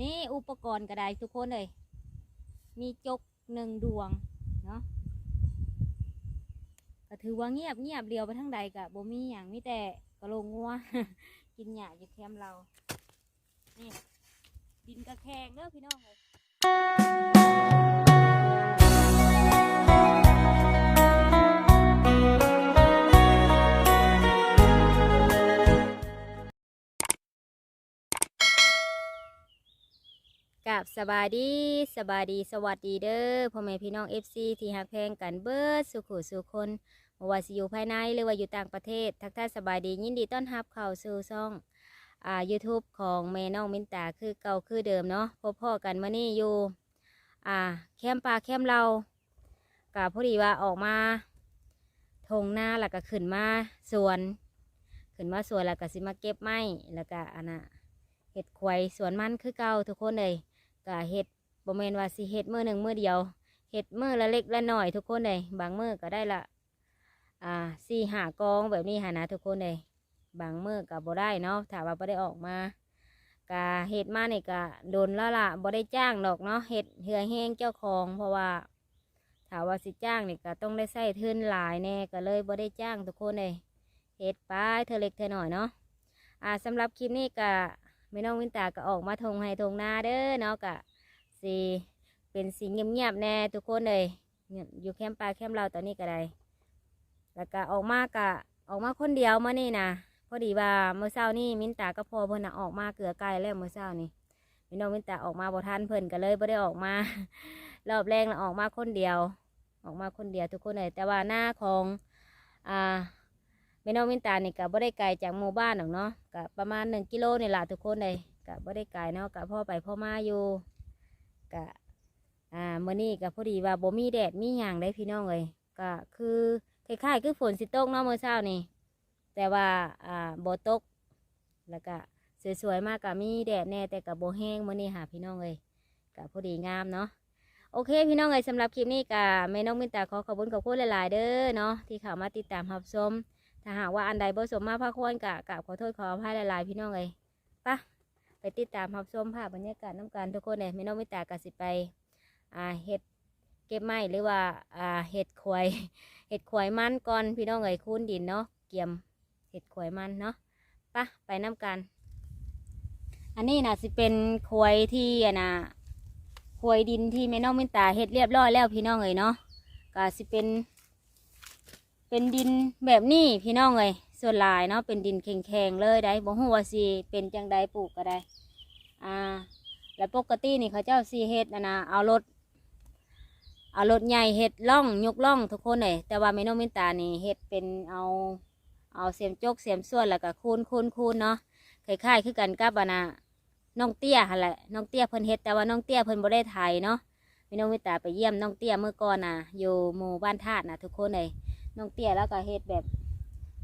นี่อุปกรณ์ก็ได้ทุกคนเลย มีจกหนึ่งดวงเนาะก็ถือว่าเงียบเงียบเดียวไปทั้งใดกะบ่มีอย่างมิแต่กระโลงงัวกินหญ้าอยู่แคมเรานี่ดินกระแคงเด้อพี่น้องเลยับสบายดีสบายดีสวัสดีเด้อพ่อแม่พี่น้องเอฟซีที่หักแพงกันเบิดสุขุสุคนบ่ว่าสิอยู่ภายในหรือว่าอยู่ต่างประเทศ ทักทายสบายดียินดีต้อนรับเข้าสู่ช่องอ่า YouTube ของแม่น้องมินตาคือเก่าคือเดิมเนาะพบพ่อกันมานี่อยู่ อ่า แคมปลาแคมเรากับพอดีว่าออกมาทงหน้าแล้วก็ขึ้นมาสวนขึ้นมาสวนแล้วก็สิมาเก็บไม้แล้วก็อันน่ะเห็ดควายสวนมันคือเก่าทุกคนเลย ก็เฮ็ดบ่แม่นว่าสิเฮ็ดมื้อหนึ่งมื้อเดียวเฮ็ดมื้อละเล็กละน้อยทุกคนเลยบางมื้อก็ได้ละอ่าสี่หากองแบบนี้หานะทุกคนเลยบางมื้อก็บ่ได้เนาะถ้าว่าบ่ได้ออกมาก็เฮ็ดมาเนี่ยก็โดนแล้วล่ะบ่ได้จ้างดอกเนาะเฮ็ดเหือแห้งเจ้าของ เพราะว่าถ้าว่าสิจ้างเนี่ยก็ต้องได้ใช้ทุนหลายแน่ก็เลยบ่ได้จ้างทุกคนเลยเฮ็ดไปเธอเล็กเธอหน่อยเนาะอ่าสำหรับคลิปนี้ก็ ไม่น้องวินตาก็ออกมาทงให้ทงนาเด้อเนาะกะสีเป็นสีเงียบๆแน่ทุกคนเลยอยู่แคมป์ปลาแคมป์เราตอนนี้ก็ได้แล้วก็ออกมากะออกมาคนเดียวมานี่นะพอดีว่าเมื่อเช้านี่มินตาก็พอเพิ่นน่ะออกมาเกลือไก่แล้วเมื่อเช้านี่มิน้องมินตาออกมาบ่ทันเพิ่นก็เลยบ่ได้ออกมารอบแรกน่ะออกมาคนเดียว ออกมาคนเดียวทุกคนเลยแต่ว่าหน้าของอ่า แม่น้องมินตานี่ก็บ่ได้ไกลจากหมู่บ้านหรอกเนาะก็ประมาณหนึ่งกิโลนี่แหละทุกคนเลยก็บ่ได้ไกลเนาะก็พ่อไปพ่อมาอยู่ก็อ่าเมื้อนี้ก็พอดีว่าบ่มีแดดมีหยังได้พี่น้องเลยก็คือคล้ายๆคือฝนสิตกเนาะเมื้อเช้านี่แต่ว่าอ่าบ่ตกแล้วก็สวยๆมากก็มีแดดแน่แต่ก็บ่แห้งมื้อนี้หาพี่น้องเลยก็พอดีงามเนาะโอเค พี่น้องเลยสำหรับคลิปนี้ก็แม่น้องมินตาขอขอบคุณขอบคุณหลายๆเด้อเนาะที่เข้ามาติดตามรับชม ถ้าหากว่าอันใดบ่สมมาพระควรกะกะขอโทษขออภัยหลายๆพี่น้องเลยปะไปติดตามรับชมภาพบรรยากาศน้ำกันทุกคนเลยไม่น้องไม่ตากะสิไปอ่าเห็ดเก็บไม้หรือว่าอ่าเห็ดควายเห็ดควายมันก่อนพี่น้องเลยคูนดินเนาะเกี่ยมเห็ดควายมันเนาะปะไปน้ำกันอันนี้นะสิเป็นควายที่นะควายดินที่แม่น้องมินตาเห็ดเรียบร้อยแล้วพี่น้องเลยเนาะก็สิเป็น เป็นดินแบบนี้พี่น้องเลยส่วนลายเนาะเป็นดินแข็งๆเลยได้บ่ฮู้ว่าสิเป็นจังใดปลูกก็ได้อ่าแล้วปกตินี่เขาเจ้าสีเฮ็ดนะนะเอารถเอารถใหญ่เฮ็ดล่องยกล่องทุกคนเลยแต่ว่าแม่น้องมินตานี่เฮ็ดเป็นเอาเอาเสียมจกเสียมส่วนแล้วก็คูนคูนคูนเนาะคล้ายๆคือกันกับอะนะน้องเตี้ยหั่นแหละน้องเตี้ยเพิ่นเฮ็ดแต่ว่าน้องเตี้ยเพิ่นบ่ได้ไถเนาะแม่น้องมินตาไปเยี่ยมน้องเตี้ยเมื่อก่อนน่ะอยู่หมู่บ้านธาตุน่ะทุกคนเลย น้องเตี้ยแล้วก็เฮ็ดแบบ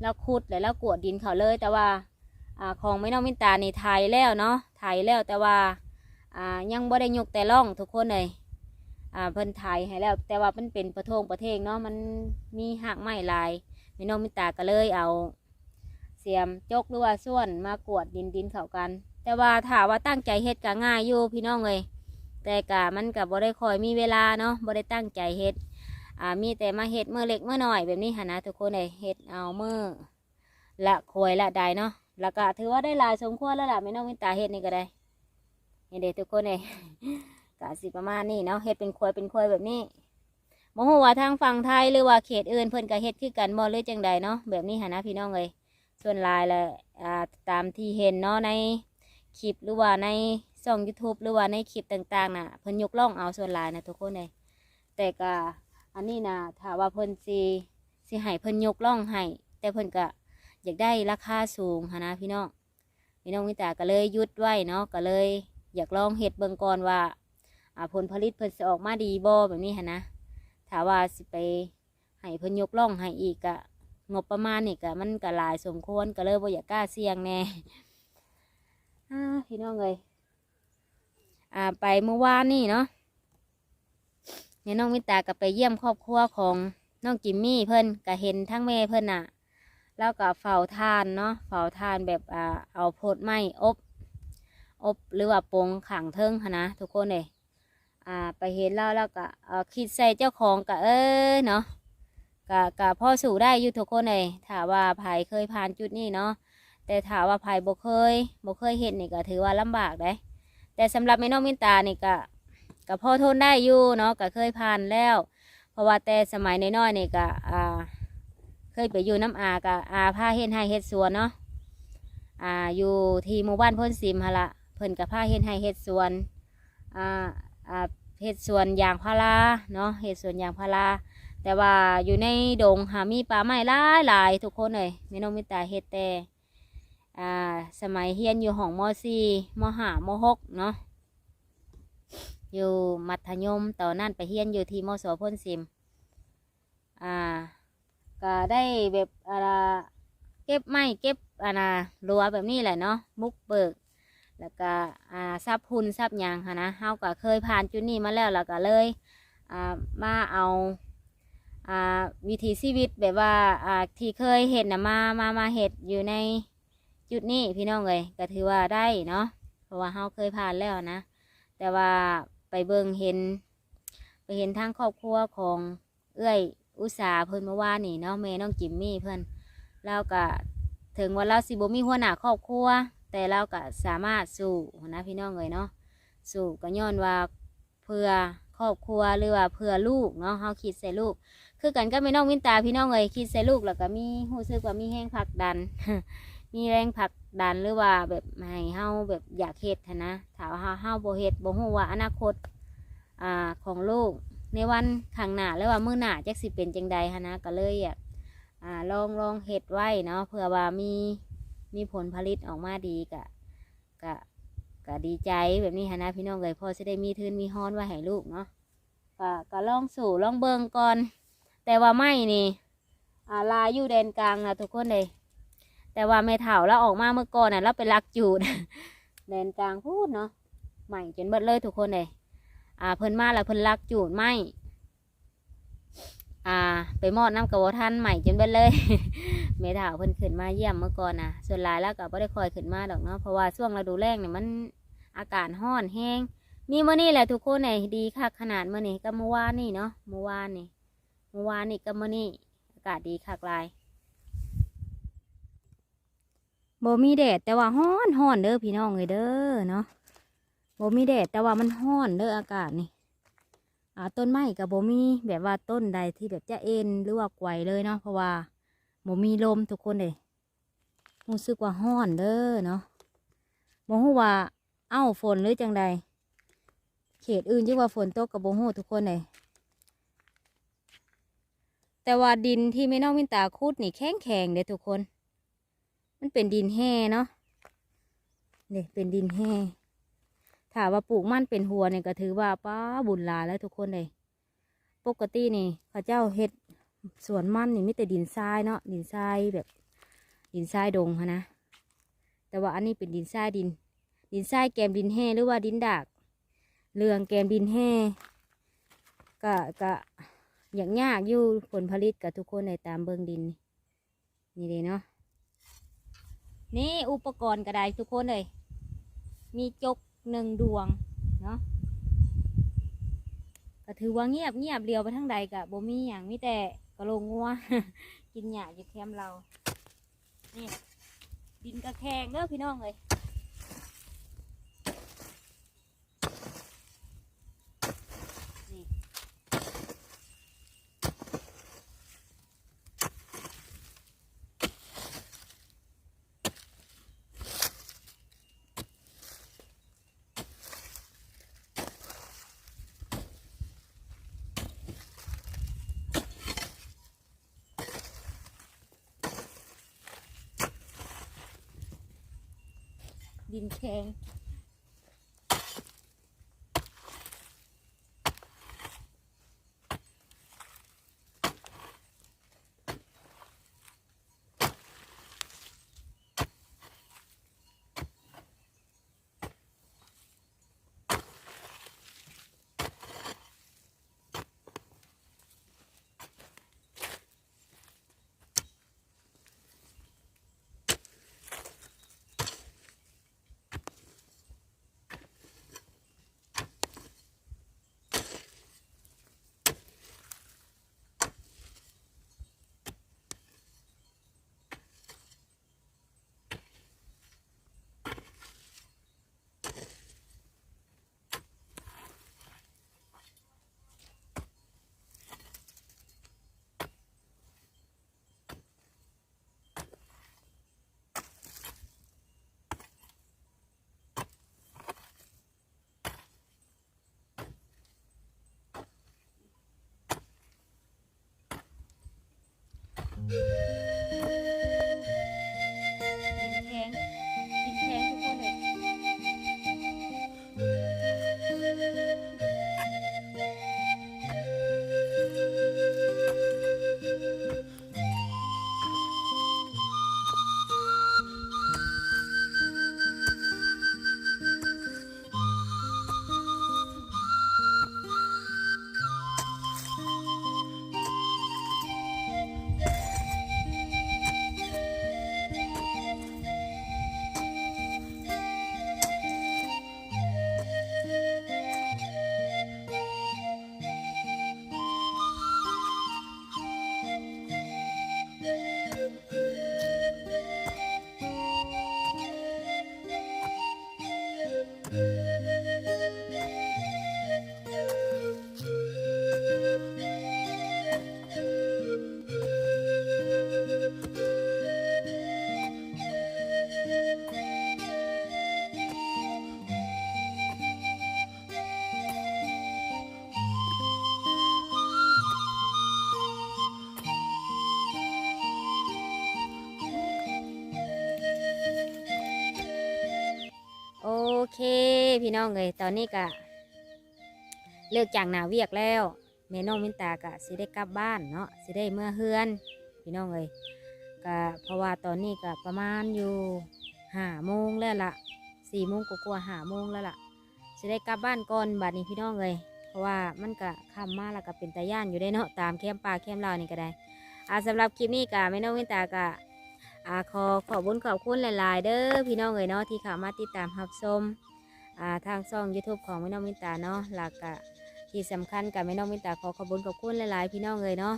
เราขุดแล้วเรากวดดินเขาเลย แต่ว่าอ่าของไม่น้องมินตานี่ไถแล้วเนาะไถแล้วแต่ว่าอ่ายังบ่ได้ยกแต่ล่องทุกคนเลยอ่าเพิ่นไถให้แล้ว แต่ว่ามันเป็นประทงประเทงเนาะมันมีหักไม้ลายไม่น้องมินตาก็เลยเอา เสียมจกหรือว่าส่วนมากวดดินดินเขากัน แต่ว่าถ้าว่าตั้งใจเฮ็ดก็ง่ายอยู่พี่น้องเลยแต่กะมันกับบ่ได้คอยมีเวลาเนาะบ่ได้ตั้งใจเฮ็ด อ่ามีแต่มาเห็ดเมื่อเล็กเมื่อหน่อยแบบนี้หนนะทุกคนเลยเห็ดเอาเมื่อละควยละใดเนาะแล้วก็ถือว่าได้ลายสมควรแล้วล่ะไม่น้องวินตาเห็ดนี่ก็ได้เห็นเด็ทุกคนเลยกะสิประมาณนี้เนาะเห็ดเป็นควยเป็นควยแบบนี้โมโหว่าทางฝั่งไทยหรือว่าเขตอื่นเพิ่นก็เห็ดคือกันบ่หรือจังใดเนาะแบบนี้หนนะพี่น้องเลยส่วนลายละอ่าตามที่เห็นเนาะในคลิปหรือว่าในช่อง YouTube หรือว่าในคลิปต่างๆน่ะเพิ่นยกล่องเอาส่วนลายนะทุกคนเลยแต่ก็ อันนี้นะถ้าว่าเพิ่นสิสิให้เพิ่นยกล่องให้แต่เพิ่นก็อยากได้ราคาสูงหนะพี่น้องพี่น้องมิตาก็เลยยุดไว้เนาะก็เลย อยากลองเฮ็ดเบิ่งก่อนว่าอ่าผลผลิตเพิ่นสิออกมาดีบ่แบบนี้หันะถ้าว่าสิไปให้เพิ่นยกล่องให้อีกก็งบประมาณนี่ก็มันก็หลายสมควรก็เลยบ่อยากกล้าเสี่ยงแน่พี่น้องเอ้ยอ่าไปเมื่อวานนี่เนาะ เนี่ยน้องมิตาก็ไปเยี่ยมครอบครัวของน้องจิมมี่เพิ่นก็เห็นทั้งแม่เพิ่นน่ะ แล้วก็เฝ้าทานเนาะเฝ้าทานแบบอ่าเอาโพดไม้อบ อบหรือว่าปงขังเทิงนะทุกคนเลยอ่าไปเห็นแล้วแล้วก็เออคิดใส่เจ้าของก็เออเนาะก็ก็พ่อสู่ได้อยู่ทุกคนเลยถามว่าไผเคยผ่านจุดนี้เนาะแต่ถามว่าไผบ่เคยบ่เคยเห็นนี่ก็ถือว่าลำบากได้แต่สำหรับแม่น้องมินตานี่ก็ ก็พอทนได้อยู่เนาะก็เคยผ่านแล้ว เพราะว่าแต่สมัยน้อยๆนี่ก็อ่าเคยไปอยู่น้ำอากับอาพาเฮ็ดให้เฮ็ดสวนเนาะอ่าอยู่ที่หมู่บ้านพ้นซิมฮะละเพิ่นกับพาเฮ็ดให้เฮ็ดสวนอ่าอ่าเฮ็ดสวนยางพาราเนาะเฮ็ดสวนยางพาราแต่ว่าอยู่ในดงหามีป่าไม้หลายหลายทุกคนเลยแม่น้องมิตาเฮ็ดแต่อ่าสมัยเฮียนอยู่ห้องม .4 ม .5 ม .6 เนาะ อยู่มัธยมตอนนั้นไปเฮียนอยู่ที่มสพ้นซิม อ่า ก็ได้แบบอะไรเก็บไม้เก็บอานารัวแบบนี้แหละเนาะมุกเบิก แล้วก็อ่าซับหุ่นซับยางค่ะนะเฮาก็เคยผ่านจุดนี้มาแล้วแล้วก็เลยอ่ามาเอาอ่าวิถีชีวิตแบบว่าอ่าที่เคยเห็นนะมามามาเห็ดอยู่ในจุดนี้พี่น้องเลยก็ถือว่าได้เนาะเพราะว่าเฮาเคยผ่านแล้วนะ แต่ว่า ไปเบิ่งเห็น ไปเห็นทางครอบครัวของเอื้อยอุตสาเพิ่นเมื่อวานนี่เนาะแม่น้องจิมมี่เพิ่นเราก็ถึงว่าเราสิบ่มีหัวหน้าครอบครัว แต่เราก็สามารถสู้นะพี่น้องเลยเนาะสู้ก็ย้อนว่าเพื่อครอบครัวหรือว่าเพื่อลูกเนาะเฮาคิดใส่ลูก คือกันก็แม่น้องวินตาพี่น้องเลยคิดใส่ลูกแล้วก็มีรู้สึกว่ามีแห้งผักดัน มีแรงผลักดันหรือว่าแบบให้เฮาแบบอยากเฮ็ดนะถ้าว่าเฮาเฮาบ่เฮ็ดบ่ฮู้ว่าอนาคตอ่าของลูกในวันข้างหน้าหรือว่ามื้อหน้าจักสิเป็นจังใดนะก็เลยอยากอ่าลองลองเฮ็ดไว้เนาะเพื่อว่ามีมีผลผลิตออกมาดีกะกะกะดีใจแบบนี้นะพี่น้องเลยพอจะได้มีทุนมีฮ้อนไว้ให้ลูกเนาะก็ก็ลองสู่ลองเบิ่งก่อน แต่ว่าไม่นี่อ่าลายอยู่แดนกลางนะทุกคนเลย แต่ว่าไม่เถ่าแล้วออกมาเมื่อก่อนน่ะแล้วไปลักจูดแดนกลางพูดเนาะใหม่จนเบิดเลยทุกคนเลยอ่าเพิ่นมาแล้วเพิ่นลักจูดไหมอ่า ไปมอดน้ำกระวทันใหม่จนเบิดเลยเมถาวเพิ่นขึ้นมาเยี่ยมเมื่อก่อนนะส่วนหลายแล้วก็บ่ได้คอยขึ้นมาดอกเนาะเพราะว่าช่วงฤดูแล้งเนี่ยมันอากาศร้อนแห้งมีเมื่อนี่แหละทุกคนไหนดีคักขนาดเมื่อนี่ก็เมื่อวานนี่เนาะเมื่อวานนี่เมื่อวานนี่ก็เมื่อนี่อากาศดีคักลาย บ่มีแดดแต่ว่าร้อนร้อนเด้อพี่น้องเลยเด้อเนาะบ่มีแดดแต่ว่ามันร้อนเด้ออากาศนี่อ่าต้นไม้กับบ่มีแบบว่าต้นใดที่แบบจะเอ็นหรือว่าไกวเลยเนาะเพราะว่าบ่มีลมทุกคนเลยรู้สึกว่าร้อนเด้อเนาะบ่ฮู้ว่าเอ้าฝนหรือจังใดเขตอื่นที่ว่าฝนตกกับบ่ฮู้ทุกคนเลยแต่ว่าดินที่ไม่น้องมินตาคุดนี่แข็งแข็งเด้ทุกคน มันเป็นดินแห่เนาะเนี่ยเป็นดินแห่ถามว่าปลูกมันเป็นหัวเนี่ยก็ถือว่าป้าบุญลาแล้วทุกคนเลยปกตินี่เข้าเจ้าเฮ็ดสวนมันนี่มีแต่ดินทรายเนาะดินทรายแบบ ดินทรายดงค่ะนะ แต่ว่าอันนี้เป็นดินทรายดิน ดินทรายแกมดินแห้หรือว่าดินดากเรืองแกมดินแห้ก็ก็อย่างยากอยู่ผลผลิตกับทุกคนในตามเบิงดิน นี่เลยเนาะ นี่อุปกรณ์ก็ได้ทุกคนเลย มีจกหนึ่งดวงเนาะก็ถือว่าเงียบเงียบเรียวไปทั้งใดกะบ่มีอย่างมิแต่กระโหลงงัวกินหญ้าอยู่แคมเรา นี่ดินกระแคงเด้อพี่น้องเลย ดินแข็ง พี่น้องเลยตอนนี้ก็เลิกจากหนาเวียกแล้วแม่น้องมินตากะสิได้กลับบ้านเนาะสิได้เมื่อเฮือน พี่น้องเลยก็เพราะว่าตอนนี้ก็ประมาณอยู่ห้าโมงแล้วล่ะสี่โมงกว่าห้าโมงแล้วล่ะสิได้กลับบ้านก่อนบัดนี้พี่น้องเลยเพราะว่ามันก็ค่ำมาแล้วก็เป็นตาย่านอยู่ได้เนาะตามแคมป์ป่าแคมป์ลาวนี่ก็ได้อ่าสำหรับคลิปนี้กะแม่น้องมินตากะอาขอขอบคุญขอบคุณหลาย ๆ เด้อพี่น้องเอ๋ยเนาะที่เข้ามาติดตามรับชม ทางช่อง YouTube ของแม่น้องมินตาเนาะหลักกะที่สำคัญกับแม่น้องมินตาขอขอบคุญขอบคุณหลายๆพี่น้องเอ๋ยเนาะ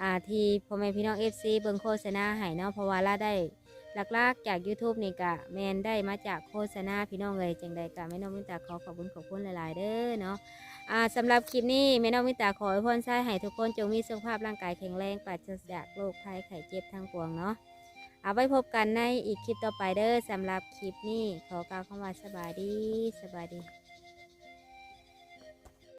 อ่าที่พ่อแม่พี่น้อง FC เบิงโฆษณาให้เนาะเพราะว่าเราได้หลักๆจาก YouTube นี่กะแมนได้มาจากโฆษณาพี่น้องเอ๋ยจังใดกะแม่น้องมินตาขอขอบคุญขอบคุณหลายๆเด้อเนาะอ่าสำหรับคลิปนี้แม่น้องมินตาขอให้พรใช้ให้ทุกคนจงมีสุขภาพร่างกายแข็งแรงปราศจากโรคภัยไข้เจ็บทั้งปวงเนาะ เอาไว้พบกันในอีกคลิปต่อไปเด้อสำหรับคลิปนี้ขอกล่าวคำว่าสบายดีสบายดี